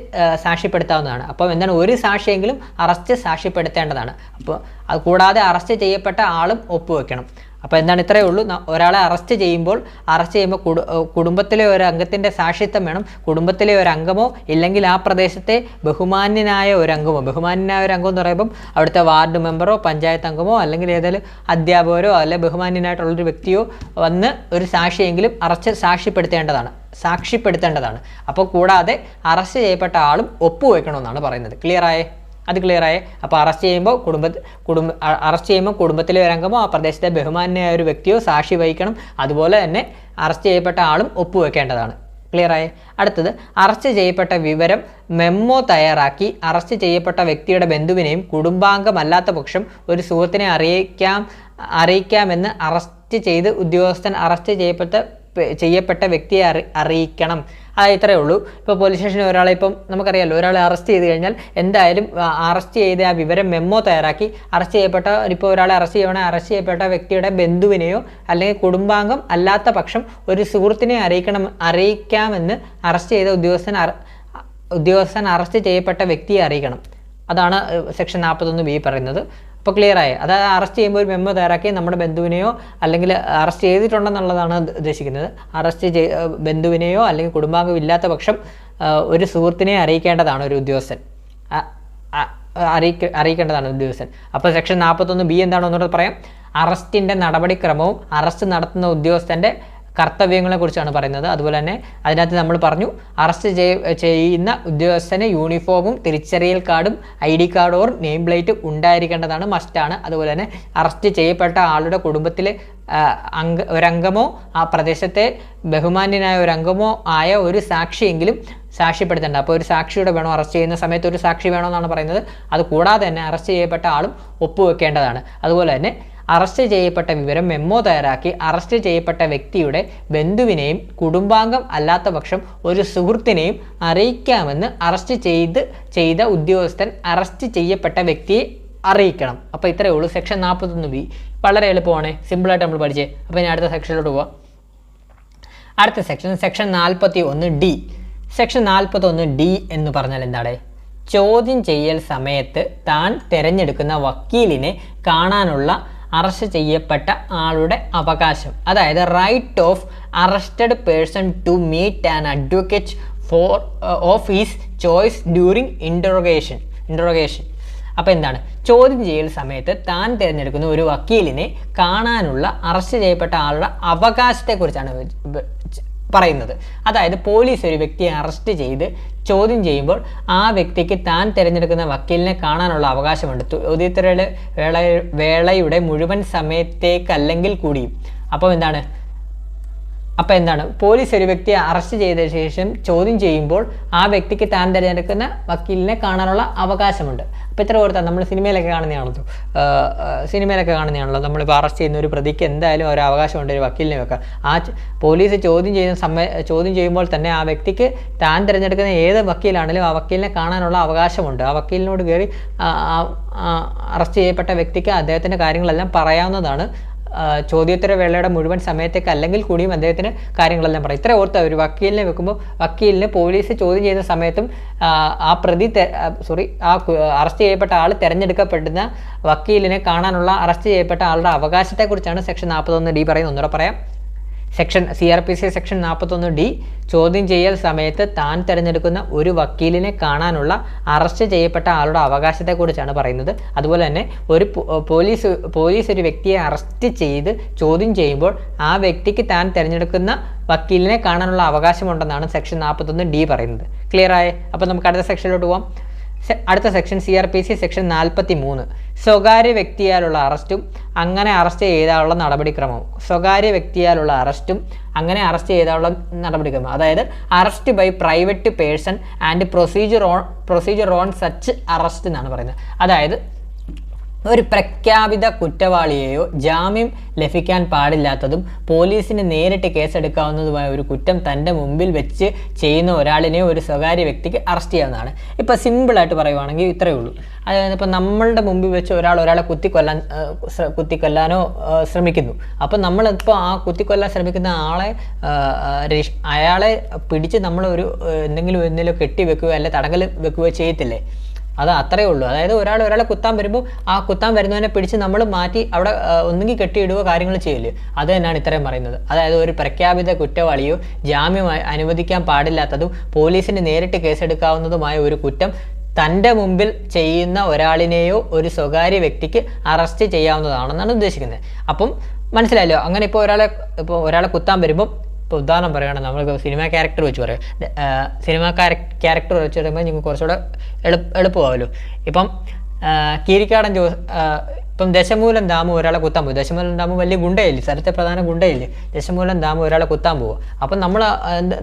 സാക്ഷ്യപ്പെടുത്താവുന്നതാണ്. അപ്പോൾ എന്താണ് ഒരു സാക്ഷിയെങ്കിലും അറസ്റ്റ് സാക്ഷ്യപ്പെടുത്തേണ്ടതാണ്. അപ്പോൾ അത് കൂടാതെ അറസ്റ്റ് ചെയ്യപ്പെട്ട ആളും ഒപ്പുവെക്കണം. അപ്പോൾ എന്താണ് ഇത്രയേ ഉള്ളൂ. ഒരാളെ അറസ്റ്റ് ചെയ്യുമ്പോൾ അറസ്റ്റ് ചെയ്യുമ്പോൾ കുടുംബത്തിലെ ഒരു അംഗത്തിന്റെ സാക്ഷിത്വം വേണം. കുടുംബത്തിലെ ഒരു അംഗമോ ഇല്ലെങ്കിൽ ആ പ്രദേശത്തെ ബഹുമാന്യനായ ഒരു അംഗമോ. ബഹുമാന്യനായ ഒരു അംഗം എന്ന് പറയുമ്പം അവിടുത്തെ വാർഡ് മെമ്പറോ പഞ്ചായത്ത് അംഗമോ അല്ലെങ്കിൽ ഏതെങ്കിലും അധ്യാപകരോ അല്ലെ ബഹുമാന്യനായിട്ടുള്ളൊരു വ്യക്തിയോ വന്ന് ഒരു സാക്ഷിയെങ്കിലും അറസ്റ്റ് സാക്ഷിപ്പെടുത്തേണ്ടതാണ്. സാക്ഷിപ്പെടുത്തേണ്ടതാണ്. അപ്പോൾ കൂടാതെ അറസ്റ്റ് ചെയ്യപ്പെട്ട ആളും ഒപ്പുവെക്കണമെന്നാണ് പറയുന്നത്. ക്ലിയർ ആയേ? അത് ക്ലിയർ ആയേ. അപ്പോൾ അറസ്റ്റ് ചെയ്യുമ്പോൾ കുടുംബ കുടുംബ അറസ്റ്റ് ചെയ്യുമ്പോൾ കുടുംബത്തിലെ ഒരംഗമോ ആ പ്രദേശത്തെ ബഹുമാനായ ഒരു വ്യക്തിയോ സാക്ഷി വഹിക്കണം. അതുപോലെ തന്നെ അറസ്റ്റ് ചെയ്യപ്പെട്ട ആളും ഒപ്പുവെക്കേണ്ടതാണ് ക്ലിയർ ആയേ? അടുത്തത് അറസ്റ്റ് ചെയ്യപ്പെട്ട വിവരം മെമ്മോ തയ്യാറാക്കി അറസ്റ്റ് ചെയ്യപ്പെട്ട വ്യക്തിയുടെ ബന്ധുവിനെയും കുടുംബാംഗമല്ലാത്ത പക്ഷം ഒരു സുഹൃത്തിനെ അറിയിക്കാം അറിയിക്കാമെന്ന് അറസ്റ്റ് ചെയ്ത് ഉദ്യോഗസ്ഥൻ അറസ്റ്റ് ചെയ്യപ്പെട്ട ചെയ്യപ്പെട്ട വ്യക്തിയെ അറി അറിയിക്കണം. ആ ഇത്രയേ ഉള്ളൂ. ഇപ്പോൾ പോലീസ് സ്റ്റേഷനിൽ ഒരാളെ ഇപ്പം നമുക്കറിയാമല്ലോ ഒരാളെ അറസ്റ്റ് ചെയ്ത് കഴിഞ്ഞാൽ എന്തായാലും അറസ്റ്റ് ചെയ്ത ആ വിവരം മെമ്മോ തയ്യാറാക്കി അറസ്റ്റ് ചെയ്യപ്പെട്ട ഇപ്പോൾ ഒരാളെ അറസ്റ്റ് ചെയ്യണമെങ്കിൽ അറസ്റ്റ് ചെയ്യപ്പെട്ട വ്യക്തിയുടെ ബന്ധുവിനെയോ അല്ലെങ്കിൽ കുടുംബാംഗം അല്ലാത്ത പക്ഷം ഒരു സുഹൃത്തിനെ അറിയിക്കണം അറിയിക്കാമെന്ന് അറസ്റ്റ് ചെയ്ത ഉദ്യോഗസ്ഥൻ ഉദ്യോഗസ്ഥൻ അറസ്റ്റ് ചെയ്യപ്പെട്ട വ്യക്തിയെ അറിയിക്കണം. അതാണ് സെക്ഷൻ നാൽപ്പത്തൊന്ന് ബി പറയുന്നത്. ക്ലിയർ ആയി. അതായത് അറസ്റ്റ് ചെയ്യുമ്പോൾ ഒരു മെമ്മോ തയ്യാറാക്കി നമ്മുടെ ബന്ധുവിനെയോ അല്ലെങ്കിൽ അറസ്റ്റ് ചെയ്തിട്ടുണ്ടെന്നുള്ളതാണ് ഉദ്ദേശിക്കുന്നത്. അറസ്റ്റ് ചെയ് ബന്ധുവിനെയോ അല്ലെങ്കിൽ കുടുംബാംഗം ഇല്ലാത്ത പക്ഷം ഒരു സുഹൃത്തിനെ അറിയിക്കേണ്ടതാണ് ഒരു ഉദ്യോഗസ്ഥൻ. അറിയിക്ക അറിയിക്കേണ്ടതാണ് ഉദ്യോഗസ്ഥൻ. അപ്പോൾ സെക്ഷൻ നാൽപ്പത്തൊന്ന് ബി എന്താണോ എന്നുള്ളത് പറയാം. അറസ്റ്റിന്റെ നടപടിക്രമവും അറസ്റ്റ് നടത്തുന്ന ഉദ്യോഗസ്ഥന്റെ കർത്തവ്യങ്ങളെ കുറിച്ചാണ് പറയുന്നത്. അതുപോലെ തന്നെ അതിനകത്ത് നമ്മൾ പറഞ്ഞു അറസ്റ്റ് ചെയ്യ- ചെയ്യുന്ന ഉദ്യോഗസ്ഥന് യൂണിഫോമും തിരിച്ചറിയൽ കാർഡും I D card name plate ഉണ്ടായിരിക്കേണ്ടതാണ് മസ്റ്റാണ് അതുപോലെ തന്നെ അറസ്റ്റ് ചെയ്യപ്പെട്ട ആളുടെ കുടുംബത്തിലെ അംഗ ഒരംഗമോ ആ പ്രദേശത്തെ ബഹുമാന്യനായ ഒരംഗമോ ആയ ഒരു സാക്ഷിയെങ്കിലും സാക്ഷ്യപ്പെടുത്തേണ്ട. അപ്പോൾ ഒരു സാക്ഷിയുടെ വേണം അറസ്റ്റ് ചെയ്യുന്ന സമയത്ത് ഒരു സാക്ഷി വേണമെന്നാണ് പറയുന്നത്. അത് കൂടാതെ തന്നെ അറസ്റ്റ് ചെയ്യപ്പെട്ട ആളും ഒപ്പുവെക്കേണ്ടതാണ്. അതുപോലെ തന്നെ അറസ്റ്റ് ചെയ്യപ്പെട്ട വിവരം മെമ്മോ തയ്യാറാക്കി അറസ്റ്റ് ചെയ്യപ്പെട്ട വ്യക്തിയുടെ ബന്ധുവിനെയും കുടുംബാംഗം അല്ലാത്ത പക്ഷം ഒരു സുഹൃത്തിനെയും അറിയിക്കാമെന്ന് അറസ്റ്റ് ചെയ്ത് ചെയ്ത ഉദ്യോഗസ്ഥൻ അറസ്റ്റ് ചെയ്യപ്പെട്ട വ്യക്തിയെ അറിയിക്കണം. അപ്പോൾ ഇത്രയേ ഉള്ളൂ. സെക്ഷൻ നാൽപ്പത്തൊന്ന് ബി വളരെ എളുപ്പമാണ്. സിമ്പിളായിട്ട് നമ്മൾ പഠിച്ചേ. അപ്പോൾ ഇനി അടുത്ത സെക്ഷനിലോട്ട് പോവാം. അടുത്ത സെക്ഷൻ സെക്ഷൻ നാൽപ്പത്തി ഒന്ന് ഡി സെക്ഷൻ നാൽപ്പത്തി ഒന്ന് ഡി എന്ന് പറഞ്ഞാൽ എന്താണ്? ചോദ്യം ചെയ്യൽ സമയത്ത് താൻ തിരഞ്ഞെടുക്കുന്ന വക്കീലിനെ കാണാനുള്ള അറസ്റ്റ് ചെയ്യപ്പെട്ട ആളുടെ അവകാശം. അതായത് right of arrested person to meet an advocate for of his choice during interrogation interrogation അപ്പോൾ എന്താണ്? ചോദ്യം ചെയ്യൽ സമയത്ത് താൻ തിരഞ്ഞെടുക്കുന്ന ഒരു വക്കീലിനെ കാണാനുള്ള അറസ്റ്റ് ചെയ്യപ്പെട്ട ആളുടെ അവകാശത്തെക്കുറിച്ചാണ് പറയുന്നത്. അതായത് പോലീസ് ഒരു വ്യക്തിയെ അറസ്റ്റ് ചെയ്ത് ചോദ്യം ചെയ്യുമ്പോൾ ആ വ്യക്തിക്ക് താൻ തിരഞ്ഞെടുക്കുന്ന വക്കീലിനെ കാണാനുള്ള അവകാശമുണ്ട്. ചോദ്യോത്തരയുടെ വേള വേളയുടെ മുഴുവൻ സമയത്തേക്കല്ലെങ്കിൽ കൂടിയും. അപ്പോൾ എന്താണ്? അപ്പോൾ എന്താണ്? പോലീസ് ഒരു വ്യക്തിയെ അറസ്റ്റ് ചെയ്ത ശേഷം ചോദ്യം ചെയ്യുമ്പോൾ ആ വ്യക്തിക്ക് താൻ തിരഞ്ഞെടുക്കുന്ന വക്കീലിനെ കാണാനുള്ള അവകാശമുണ്ട്. അപ്പോൾ ഇത്ര ഓർത്താൽ നമ്മൾ സിനിമയിലൊക്കെ കാണുന്നതാണല്ലോ. സിനിമയിലൊക്കെ കാണുന്നതാണല്ലോ. നമ്മളിപ്പോൾ അറസ്റ്റ് ചെയ്യുന്ന ഒരു പ്രതിക്ക് എന്തായാലും ഒരു അവകാശമുണ്ട് ഒരു വക്കീലിനെ വെക്കുക ആ പോലീസ് ചോദ്യം ചെയ്യുന്ന സമയ ചോദ്യം ചെയ്യുമ്പോൾ തന്നെ ആ വ്യക്തിക്ക് താൻ തിരഞ്ഞെടുക്കുന്ന ഏത് വക്കീലാണെങ്കിലും ആ വക്കീലിനെ കാണാനുള്ള അവകാശമുണ്ട്. ആ വക്കീലിനോട് കയറി അറസ്റ്റ് ചെയ്യപ്പെട്ട വ്യക്തിക്ക് അദ്ദേഹത്തിന്റെ കാര്യങ്ങളെല്ലാം പറയാവുന്നതാണ്. ചോദ്യോത്തര വേളയുടെ മുഴുവൻ സമയത്തേക്ക് അല്ലെങ്കിൽ കൂടിയും അദ്ദേഹത്തിന് കാര്യങ്ങളെല്ലാം പറയും. ഇത്ര ഓർത്ത് ഒരു വക്കീലിനെ വെക്കുമ്പോൾ വക്കീലിന് പോലീസ് ചോദ്യം ചെയ്യുന്ന സമയത്തും ആ, പ്രതി സോറി ആ അറസ്റ്റ് ചെയ്യപ്പെട്ട ആൾ തിരഞ്ഞെടുക്കപ്പെടുന്ന വക്കീലിനെ കാണാനുള്ള അറസ്റ്റ് ചെയ്യപ്പെട്ട ആളുടെ അവകാശത്തെക്കുറിച്ചാണ് സെക്ഷൻ നാൽപ്പത്തൊന്ന് ഡി പറയുന്നത്. ഒന്നുകൂടെ പറയാം. Section C R P C section നാൽപ്പത്തൊന്ന് ഡി ചോദ്യം ചെയ്യൽ സമയത്ത് താൻ തിരഞ്ഞെടുക്കുന്ന ഒരു വക്കീലിനെ കാണാനുള്ള അറസ്റ്റ് ചെയ്യപ്പെട്ട ആളുടെ അവകാശത്തെക്കുറിച്ചാണ് പറയുന്നത്. അതുപോലെ തന്നെ ഒരു പോലീസ് പോലീസ് ഒരു വ്യക്തിയെ അറസ്റ്റ് ചെയ്ത് ചോദ്യം ചെയ്യുമ്പോൾ ആ വ്യക്തിക്ക് താൻ തിരഞ്ഞെടുക്കുന്ന വക്കീലിനെ കാണാനുള്ള അവകാശമുണ്ടെന്നാണ് സെക്ഷൻ നാൽപ്പത്തൊന്ന് ഡി പറയുന്നത്. ക്ലിയർ ആയേ? അപ്പോൾ നമുക്ക് അടുത്ത സെക്ഷനിലോട്ട് സെ- അടുത്ത section C R P C section നാൽപ്പത്തി മൂന്ന് സ്വകാര്യ വ്യക്തിയാലുള്ള അറസ്റ്റും അങ്ങനെ അറസ്റ്റ് ചെയ്താലുള്ള നടപടിക്രമവും. സ്വകാര്യ വ്യക്തിയാലുള്ള അറസ്റ്റും അങ്ങനെ അറസ്റ്റ് ചെയ്താലുള്ള നടപടിക്രമം അതായത് arrest by private person and procedure on procedure on such arrest എന്നാണ് പറയുന്നത്. അതായത് ഒരു പ്രഖ്യാപിത കുറ്റവാളിയെയോ ജാമ്യം ലഭിക്കാൻ പാടില്ലാത്തതും പോലീസിന് നേരിട്ട് കേസെടുക്കാവുന്നതുമായ ഒരു കുറ്റം തന്റെ മുമ്പിൽ വെച്ച് ചെയ്യുന്ന ഒരാളിനെയോ ഒരു സ്വകാര്യ വ്യക്തിക്ക് അറസ്റ്റ് ചെയ്യാവുന്നതാണ്. ഇപ്പോൾ സിമ്പിളായിട്ട് പറയുവാണെങ്കിൽ ഇത്രയേ ഉള്ളൂ. അതായത് ഇപ്പോൾ നമ്മളുടെ മുമ്പിൽ വെച്ച് ഒരാൾ ഒരാളെ കുത്തിക്കൊല്ലാൻ കുത്തിക്കൊല്ലാനോ ശ്രമിക്കുന്നു. അപ്പോൾ നമ്മളിപ്പോൾ ആ കുത്തിക്കൊല്ലാൻ ശ്രമിക്കുന്ന ആളെ അയാളെ പിടിച്ച് നമ്മളൊരു എന്തെങ്കിലും എന്തെങ്കിലും കെട്ടി വെക്കുകയോ അല്ലെ തടങ്കൽ വെക്കുകയോ ചെയ്യത്തില്ലേ? അത് അത്രയേ ഉള്ളൂ. അതായത് ഒരാൾ ഒരാളെ കുത്താൻ വരുമ്പോൾ ആ കുത്താൻ വരുന്നവനെ പിടിച്ച് നമ്മൾ മാറ്റി അവിടെ ഒന്നുകിൽ കെട്ടിയിടുകയോ കാര്യങ്ങൾ ചെയ്യില്ലേ അത് തന്നെയാണ് ഇത്രയും പറയുന്നത്. അതായത് ഒരു പ്രഖ്യാപിത കുറ്റവാളിയോ ജാമ്യം അനുവദിക്കാൻ പാടില്ലാത്തതും പോലീസിന് നേരിട്ട് കേസെടുക്കാവുന്നതുമായ ഒരു കുറ്റം തന്റെ മുമ്പിൽ ചെയ്യുന്ന ഒരാളിനെയോ ഒരു സ്വകാര്യ വ്യക്തിക്ക് അറസ്റ്റ് ചെയ്യാവുന്നതാണെന്നാണ് ഉദ്ദേശിക്കുന്നത്. അപ്പം മനസ്സിലായല്ലോ അങ്ങനെ ഇപ്പോൾ ഒരാളെ ഇപ്പോൾ ഒരാളെ കുത്താൻ വരുമ്പോൾ ഇപ്പോൾ ഉദാഹരണം പറയുകയാണെങ്കിൽ നമ്മൾ സിനിമ ക്യാരക്ടർ വെച്ച് പറയാം. സിനിമ ക്യാരക്ടർ വെച്ച് പറയുമ്പോൾ നിങ്ങൾക്ക് കുറച്ചുകൂടെ എളുപ്പ എളുപ്പമാവുമല്ലോ ഇപ്പം കീരിക്കാടൻ ജോസ് ഇപ്പം ദശമൂലം ദാമു ഒരാളെ കുത്താൻ പോകും ദശമൂലം ദാമു വലിയ ഗുണ്ടയില്ലേ? സ്ഥലത്തെ പ്രധാന ഗുണ്ടയില്ലേ? ദശമൂലം ദാമു ഒരാളെ കുത്താൻ പോകും അപ്പം നമ്മൾ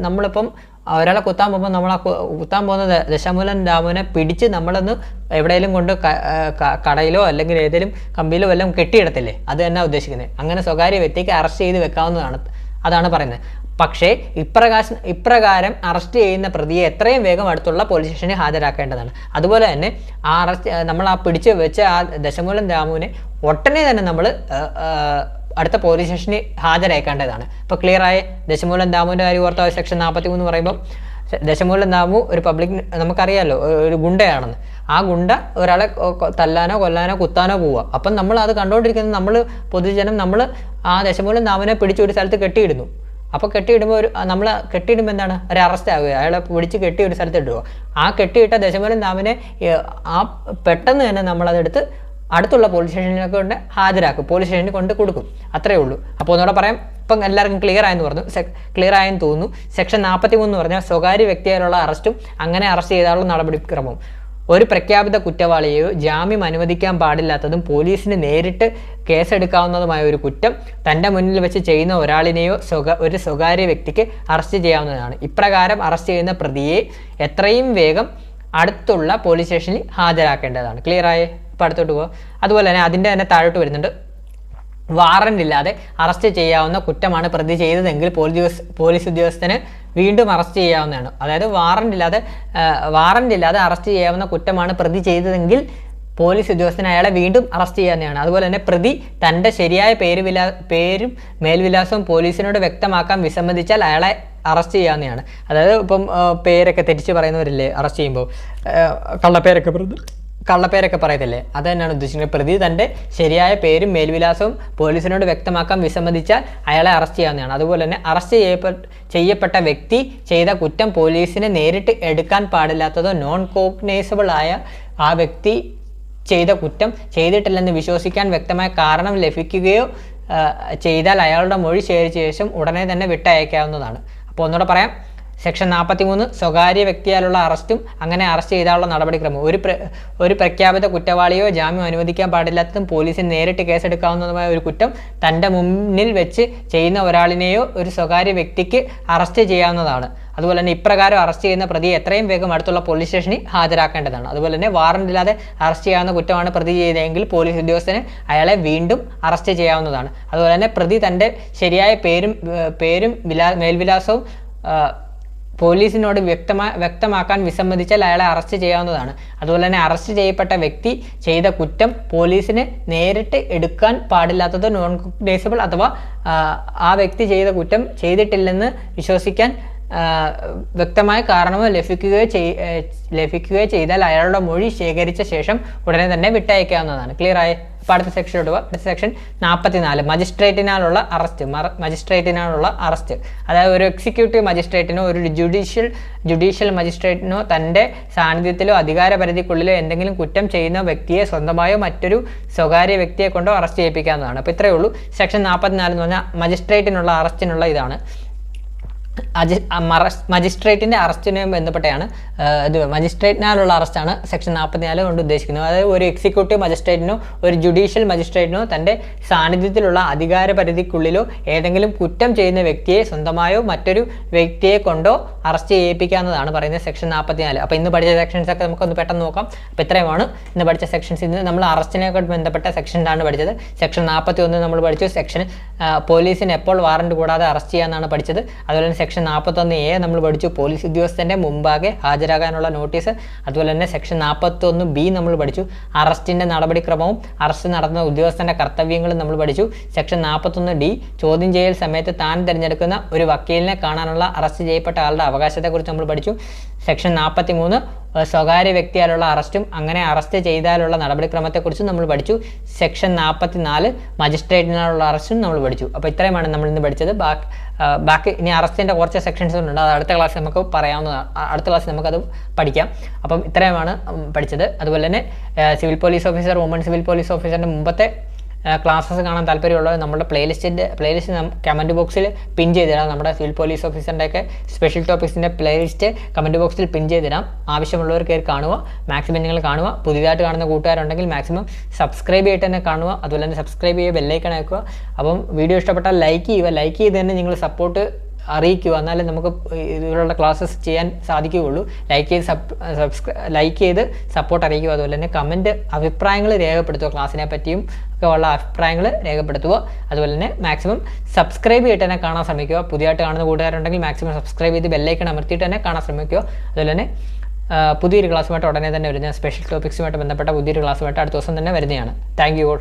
നമ്മളിപ്പം ഒരാളെ കുത്താൻ പോകുമ്പോൾ നമ്മൾ ആ കുത്താൻ പോകുന്ന ദശമൂലം ദാമുവിനെ പിടിച്ച് നമ്മളൊന്ന് എവിടെയെങ്കിലും കൊണ്ട് കടയിലോ അല്ലെങ്കിൽ ഏതെങ്കിലും കമ്പിയിലോ വല്ലതും കെട്ടിയിടത്തില്ലേ? അത് തന്നെ ഉദ്ദേശിക്കുന്നത് അങ്ങനെ സ്വകാര്യ വ്യക്തിക്ക് അറസ്റ്റ് ചെയ്ത് വെക്കാവുന്നതാണ് അതാണ് പറയുന്നത്. പക്ഷേ ഇപ്രകാശം ഇപ്രകാരം അറസ്റ്റ് ചെയ്യുന്ന പ്രതിയെ എത്രയും വേഗം അടുത്തുള്ള പോലീസ് സ്റ്റേഷനിൽ ഹാജരാക്കേണ്ടതാണ്. അതുപോലെ തന്നെ ആ അറസ്റ്റ് നമ്മൾ ആ പിടിച്ച് വെച്ച ആ ദശമൂലം രാമുവിനെ ഒട്ടനെ തന്നെ നമ്മൾ അടുത്ത പോലീസ് സ്റ്റേഷനിൽ ഹാജരാക്കേണ്ടതാണ്. ഇപ്പോൾ ക്ലിയർ ആയ ദശമൂലം ദാമുവിന്റെ കാര്യം ഓർത്ത സെക്ഷൻ നാൽപ്പത്തി മൂന്ന് പറയുമ്പോൾ ദശമൂലം ദാമു ഒരു പബ്ലിക് നമുക്കറിയാമല്ലോ ഒരു ഗുണ്ടയാണെന്ന്. ആ ഗുണ്ട ഒരാളെ തല്ലാനോ കൊല്ലാനോ കുത്താനോ പോവുക അപ്പം നമ്മൾ അത് കണ്ടുകൊണ്ടിരിക്കുന്നത് നമ്മൾ പൊതുജനം നമ്മൾ ആ ദശമൂലം ദാമുവിനെ പിടിച്ച് ഒരു സ്ഥലത്ത് കെട്ടിയിടുന്നു. അപ്പോൾ കെട്ടിയിടുമ്പോൾ ഒരു നമ്മൾ കെട്ടിയിടുമ്പോൾ എന്താണ്? ഒരു അറസ്റ്റ് ആവുക അയാളെ പിടിച്ച് കെട്ടി ഒരു സ്ഥലത്ത് ഇടുക ആ കെട്ടിയിട്ട ദശമലൻ ദാമിനെ ആ പെട്ടെന്ന് തന്നെ നമ്മളതെടുത്ത് അടുത്തുള്ള പോലീസ് സ്റ്റേഷനിലൊക്കെ കൊണ്ട് ഹാജരാക്കും. പോലീസ് സ്റ്റേഷനിൽ കൊണ്ട് കൊടുക്കും. അത്രേ ഉള്ളൂ. അപ്പോൾ ഒന്നുകൂടെ പറയാം. ഇപ്പം എല്ലാവർക്കും ക്ലിയർ ആയെന്ന് പറഞ്ഞു. ക്ലിയർ ആയെന്ന് തോന്നുന്നു. സെക്ഷൻ നാൽപ്പത്തി മൂന്ന് പറഞ്ഞാൽ സ്വകാര്യ വ്യക്തിയായുള്ള അറസ്റ്റും അങ്ങനെ അറസ്റ്റ് ചെയ്താലുള്ള നടപടിക്രമവും. ഒരു പ്രഖ്യാപിത കുറ്റവാളിയെയോ ജാമ്യം അനുവദിക്കാൻ പാടില്ലാത്തതും പോലീസിന് നേരിട്ട് കേസെടുക്കാവുന്നതുമായ ഒരു കുറ്റം തന്റെ മുന്നിൽ വെച്ച് ചെയ്യുന്ന ഒരാളിനെയോ സ്വക ഒരു സ്വകാര്യ വ്യക്തിക്ക് അറസ്റ്റ് ചെയ്യാവുന്നതാണ്. ഇപ്രകാരം അറസ്റ്റ് ചെയ്യുന്ന പ്രതിയെ എത്രയും വേഗം അടുത്തുള്ള പോലീസ് സ്റ്റേഷനിൽ ഹാജരാക്കേണ്ടതാണ്. ക്ലിയർ ആയേ? ഇപ്പോൾ അടുത്തോട്ട് പോകാം അതുപോലെ തന്നെ അതിന്റെ തന്നെ താഴോട്ട് വരുന്നുണ്ട്. വാറന്റ് ഇല്ലാതെ അറസ്റ്റ് ചെയ്യാവുന്ന കുറ്റമാണ് പ്രതി ചെയ്തതെങ്കിൽ പോലീസ് പോലീസ് ഉദ്യോഗസ്ഥന് വീണ്ടും അറസ്റ്റ് ചെയ്യാവുന്നതാണ്. അതായത് വാറന്റ് ഇല്ലാതെ വാറന്റ് ഇല്ലാതെ അറസ്റ്റ് ചെയ്യാവുന്ന കുറ്റമാണ് പ്രതി ചെയ്തതെങ്കിൽ പോലീസ് ഉദ്യോഗസ്ഥൻ അയാളെ വീണ്ടും അറസ്റ്റ് ചെയ്യാവുന്നതാണ്. അതുപോലെ തന്നെ പ്രതി തന്റെ ശരിയായ പേര് പേരും മേൽവിലാസവും പോലീസിനോട് വ്യക്തമാക്കാൻ വിസമ്മതിച്ചാൽ അയാളെ അറസ്റ്റ് ചെയ്യാവുന്നതാണ്. അതായത് ഇപ്പം പേരൊക്കെ തെറ്റിച്ച് പറയുന്നവരില്ലേ അറസ്റ്റ് ചെയ്യുമ്പോൾ? കള്ളപ്പേരൊക്കെ പറഞ്ഞു കള്ളപ്പേരൊക്കെ പറയത്തില്ലേ? അത് തന്നെയാണ് ഉദ്ദേശിക്കുന്നത്. പ്രതി തന്റെ ശരിയായ പേരും മേൽവിലാസവും പോലീസിനോട് വ്യക്തമാക്കാൻ വിസമ്മതിച്ചാൽ അയാളെ അറസ്റ്റ് ചെയ്യാവുന്നതാണ്. അതുപോലെ തന്നെ അറസ്റ്റ് ചെയ്യപ്പെട്ട വ്യക്തി ചെയ്ത കുറ്റം പോലീസിനെ നേരിട്ട് എടുക്കാൻ പാടില്ലാത്തതോ നോൺ കോഗ്നൈസബിൾ ആയ ആ വ്യക്തി ചെയ്ത കുറ്റം ചെയ്തിട്ടില്ലെന്ന് വിശ്വസിക്കാൻ വ്യക്തമായ കാരണം ലഭിക്കുകയോ ചെയ്താൽ അയാളുടെ മൊഴി ശേഖരിച്ച ശേഷം ഉടനെ തന്നെ വിട്ടയക്കാവുന്നതാണ്. അപ്പോൾ ഒന്നുകൂടെ പറയാം. സെക്ഷൻ നാൽപ്പത്തി മൂന്ന് സ്വകാര്യ വ്യക്തിയാലുള്ള അറസ്റ്റും അങ്ങനെ അറസ്റ്റ് ചെയ്താലുള്ള നടപടിക്രമം ഒരു ഒരു പ്രഖ്യാപിത കുറ്റവാളിയോ ജാമ്യം അനുവദിക്കാൻ പാടില്ലാത്തതും പോലീസിന് നേരിട്ട് കേസെടുക്കാവുന്നതുമായ ഒരു കുറ്റം തന്റെ മുന്നിൽ വെച്ച് ചെയ്യുന്ന ഒരാളിനെയോ ഒരു സ്വകാര്യ വ്യക്തിക്ക് അറസ്റ്റ് ചെയ്യാവുന്നതാണ്. അതുപോലെ തന്നെ ഇപ്രകാരം അറസ്റ്റ് ചെയ്യുന്ന പ്രതിയെ എത്രയും വേഗം അടുത്തുള്ള പോലീസ് സ്റ്റേഷനിൽ ഹാജരാക്കേണ്ടതാണ്. അതുപോലെ തന്നെ വാറന്റ് ഇല്ലാതെ അറസ്റ്റ് ചെയ്യാവുന്ന കുറ്റമാണ് പ്രതി ചെയ്തതെങ്കിൽ പോലീസ് ഉദ്യോഗസ്ഥന് അയാളെ വീണ്ടും അറസ്റ്റ് ചെയ്യാവുന്നതാണ്. അതുപോലെ തന്നെ പ്രതി തന്റെ ശരിയായ പേരും പേരും വിലാ മേൽവിലാസവും പോലീസിനോട് വ്യക്തമാ വ്യക്തമാക്കാൻ വിസമ്മതിച്ചാൽ അയാളെ അറസ്റ്റ് ചെയ്യാവുന്നതാണ്. അതുപോലെ തന്നെ അറസ്റ്റ് ചെയ്യപ്പെട്ട വ്യക്തി ചെയ്ത കുറ്റം പോലീസിന് നേരിട്ട് എടുക്കാൻ പാടില്ലാത്തത് നോൺ കോഗ്നൈസബിൾ അഥവാ ആ, ആ വ്യക്തി ചെയ്ത കുറ്റം ചെയ്തിട്ടില്ലെന്ന് വിശ്വസിക്കാൻ വ്യക്തമായ കാരണമോ ലഭിക്കുകയോ ചെയ് ലഭിക്കുകയോ ചെയ്താൽ അയാളുടെ മൊഴി ശേഖരിച്ച ശേഷം ഉടനെ തന്നെ വിട്ടയക്കാവുന്നതാണ്. ക്ലിയർ ആയ? അപ്പോൾ അടുത്ത സെക്ഷൻ പോവാം അടുത്ത സെക്ഷൻ നാൽപ്പത്തിനാല് മജിസ്ട്രേറ്റിനാലുള്ള അറസ്റ്റ് മജിസ്ട്രേറ്റിനാലുള്ള അറസ്റ്റ് അതായത് ഒരു എക്സിക്യൂട്ടീവ് മജിസ്ട്രേറ്റിനോ ഒരു ജുഡീഷ്യൽ ജുഡീഷ്യൽ മജിസ്ട്രേറ്റിനോ തന്റെ സാന്നിധ്യത്തിലോ അധികാര പരിധിക്കുള്ളിലോ എന്തെങ്കിലും കുറ്റം ചെയ്യുന്ന വ്യക്തിയെ സ്വന്തമായോ മറ്റൊരു സ്വകാര്യ വ്യക്തിയെ കൊണ്ടോ അറസ്റ്റ് ചെയ്യിപ്പിക്കാവുന്നതാണ്. അപ്പോൾ ഇത്രയേ ഉള്ളൂ. സെക്ഷൻ നാൽപ്പത്തിനാല് എന്ന് പറഞ്ഞാൽ മജിസ്ട്രേറ്റിനുള്ള അറസ്റ്റിനുള്ള ഇതാണ്. മജിസ്ട്രേറ്റിന്റെ അറസ്റ്റിനുമായി അറസ്റ്റിനെ ബന്ധപ്പെട്ടാണ് ഇത് മജിസ്ട്രേറ്റിനാലുള്ള അറസ്റ്റാണ് സെക്ഷൻ നാൽപ്പത്തിനാല് കൊണ്ട് ഉദ്ദേശിക്കുന്നത്. അതായത് ഒരു എക്സിക്യൂട്ടീവ് മജിസ്ട്രേറ്റിനോ ഒരു ജുഡീഷ്യൽ മജിസ്ട്രേറ്റിനോ തന്റെ സാന്നിധ്യത്തിലുള്ള അധികാര പരിധിക്കുള്ളിലോ ഏതെങ്കിലും കുറ്റം ചെയ്യുന്ന വ്യക്തിയെ സ്വന്തമായോ മറ്റൊരു വ്യക്തിയെ കൊണ്ടോ അറസ്റ്റ് ചെയ്യിപ്പിക്കാവുന്നതാണ് പറയുന്നത് സെക്ഷൻ നാൽപ്പത്തിനാല് അപ്പോൾ ഇന്ന് പഠിച്ച സെക്ഷൻസ് ഒക്കെ നമുക്കൊന്ന് പെട്ടെന്ന് നോക്കാം. അപ്പോൾ ഇത്രയുമാണ് ഇന്ന് പഠിച്ച സെക്ഷൻസ് ഇന്ന് നമ്മൾ അറസ്റ്റിനെ ബന്ധപ്പെട്ട സെക്ഷനിലാണ് പഠിച്ചത്. സെക്ഷൻ നാൽപ്പത്തി ഒന്ന് നമ്മൾ പഠിച്ചു. സെക്ഷൻ പോലീസിന് എപ്പോൾ വാറണ്ട് കൂടാതെ അറസ്റ്റ് ചെയ്യാമെന്നാണ് പഠിച്ചത്. അതുപോലെ തന്നെ സെക്ഷൻ നാൽപ്പത്തൊന്ന് എ നമ്മൾ പഠിച്ചു. പോലീസ് ഉദ്യോഗസ്ഥന്റെ മുമ്പാകെ ഹാജരാകാനുള്ള നോട്ടീസ്. അതുപോലെ തന്നെ സെക്ഷൻ നാൽപ്പത്തൊന്ന് ബി നമ്മൾ പഠിച്ചു. അറസ്റ്റിന്റെ നടപടിക്രമവും അറസ്റ്റ് നടത്തുന്ന ഉദ്യോഗസ്ഥന്റെ കർത്തവ്യങ്ങളും നമ്മൾ പഠിച്ചു. സെക്ഷൻ നാൽപ്പത്തൊന്ന് ഡി ചോദ്യം ചെയ്യൽ സമയത്ത് താൻ തിരഞ്ഞെടുക്കുന്ന ഒരു വക്കീലിനെ കാണാനുള്ള അറസ്റ്റ് ചെയ്യപ്പെട്ട ആളുടെ അവകാശത്തെക്കുറിച്ച് നമ്മൾ പഠിച്ചു. സെക്ഷൻ നാൽപ്പത്തി മൂന്ന് സ്വകാര്യ വ്യക്തിയാലുള്ള അറസ്റ്റും അങ്ങനെ അറസ്റ്റ് ചെയ്താലുള്ള നടപടിക്രമത്തെക്കുറിച്ചും നമ്മൾ പഠിച്ചു. സെക്ഷൻ നാൽപ്പത്തി നാല് മജിസ്ട്രേറ്റിനുള്ള അറസ്റ്റും നമ്മൾ പഠിച്ചു. അപ്പോൾ ഇത്രയുമാണ് നമ്മൾ ഇന്ന് പഠിച്ചത്. ബാക്കി ബാക്കി ഇനി അറസ്റ്റിന്റെ കുറച്ച് സെക്ഷൻസ് ഉണ്ട് അത് അടുത്ത ക്ലാസ്സിൽ നമുക്ക് പറയാവുന്നതാണ് അടുത്ത ക്ലാസ്സിൽ നമുക്കത് പഠിക്കാം. അപ്പം ഇത്രയുമാണ് പഠിച്ചത്. അതുപോലെ തന്നെ civil police officer woman civil police ഓഫീസറിന്റെ മുമ്പത്തെ ക്ലാസ്സസ് കാണാൻ താല്പര്യമുള്ളവർ നമ്മുടെ പ്ലേലിസ്റ്റിന്റെ പ്ലേലിസ്റ്റ് കമന്റ് ബോക്സിൽ പിൻ ചെയ്തിടാം നമ്മുടെ സിവിൽ പോലീസ് ഓഫീസറിന്റെ ഒക്കെ സ്പെഷ്യൽ ടോപ്പിക്സിന്റെ പ്ലേലിസ്റ്റ് കമന്റ് ബോക്സിൽ പിൻ ചെയ്തിടാം ആവശ്യമുള്ളവർ കയറി കാണുക. മാക്സിമം നിങ്ങൾ കാണുക. പുതിയതായിട്ട് കാണുന്ന കൂട്ടുകാരുണ്ടെങ്കിൽ മാക്സിമം സബ്സ്ക്രൈബ് ചെയ്തിട്ട് തന്നെ കാണുക. അതുപോലെ തന്നെ സബ്സ്ക്രൈബ് ചെയ്യുക ബെല്ലൈക്കൺ അയക്കുക. അപ്പം വീഡിയോ ഇഷ്ടപ്പെട്ടാൽ ലൈക്ക് ചെയ്യുക. ലൈക്ക് ചെയ്ത് തന്നെ നിങ്ങൾ സപ്പോർട്ട് അറിയിക്കുക. എന്നാലേ നമുക്ക് ഇതിലുള്ള ക്ലാസ്സസ് ചെയ്യാൻ സാധിക്കുകയുള്ളൂ. ലൈക്ക് ചെയ്ത് സബ് സബ്സ്ക്രൈ ലൈക്ക് ചെയ്ത് സപ്പോർട്ട് അറിയിക്കുക. അതുപോലെ തന്നെ കമന്റ് അഭിപ്രായങ്ങൾ രേഖപ്പെടുത്തുക. ക്ലാസ്സിനെ പറ്റിയും ഒക്കെ ഉള്ള അഭിപ്രായങ്ങൾ രേഖപ്പെടുത്തുക. അതുപോലെ തന്നെ മാക്സിമം സബ്സ്ക്രൈബ് ചെയ്തിട്ട് തന്നെ കാണാൻ ശ്രമിക്കുക. പുതിയതായിട്ട് കാണുന്ന കൂട്ടുകാരുണ്ടെങ്കിൽ മാക്സിമം സബ്സ്ക്രൈബ് ചെയ്ത് ബെല്ലൈക്കൺ അമർത്തിയിട്ട് തന്നെ കാണാൻ ശ്രമിക്കുക. അതുപോലെ തന്നെ പുതിയൊരു ക്ലാസ്സുമായിട്ട് ഉടനെ തന്നെ വരുന്ന സ്പെഷ്യൽ ടോപ്പിക്സുമായിട്ട് ബന്ധപ്പെട്ട പുതിയൊരു ക്ലാസ്സുമായിട്ട് അടുത്ത ദിവസം തന്നെ വരുന്നതാണ്. Thank you all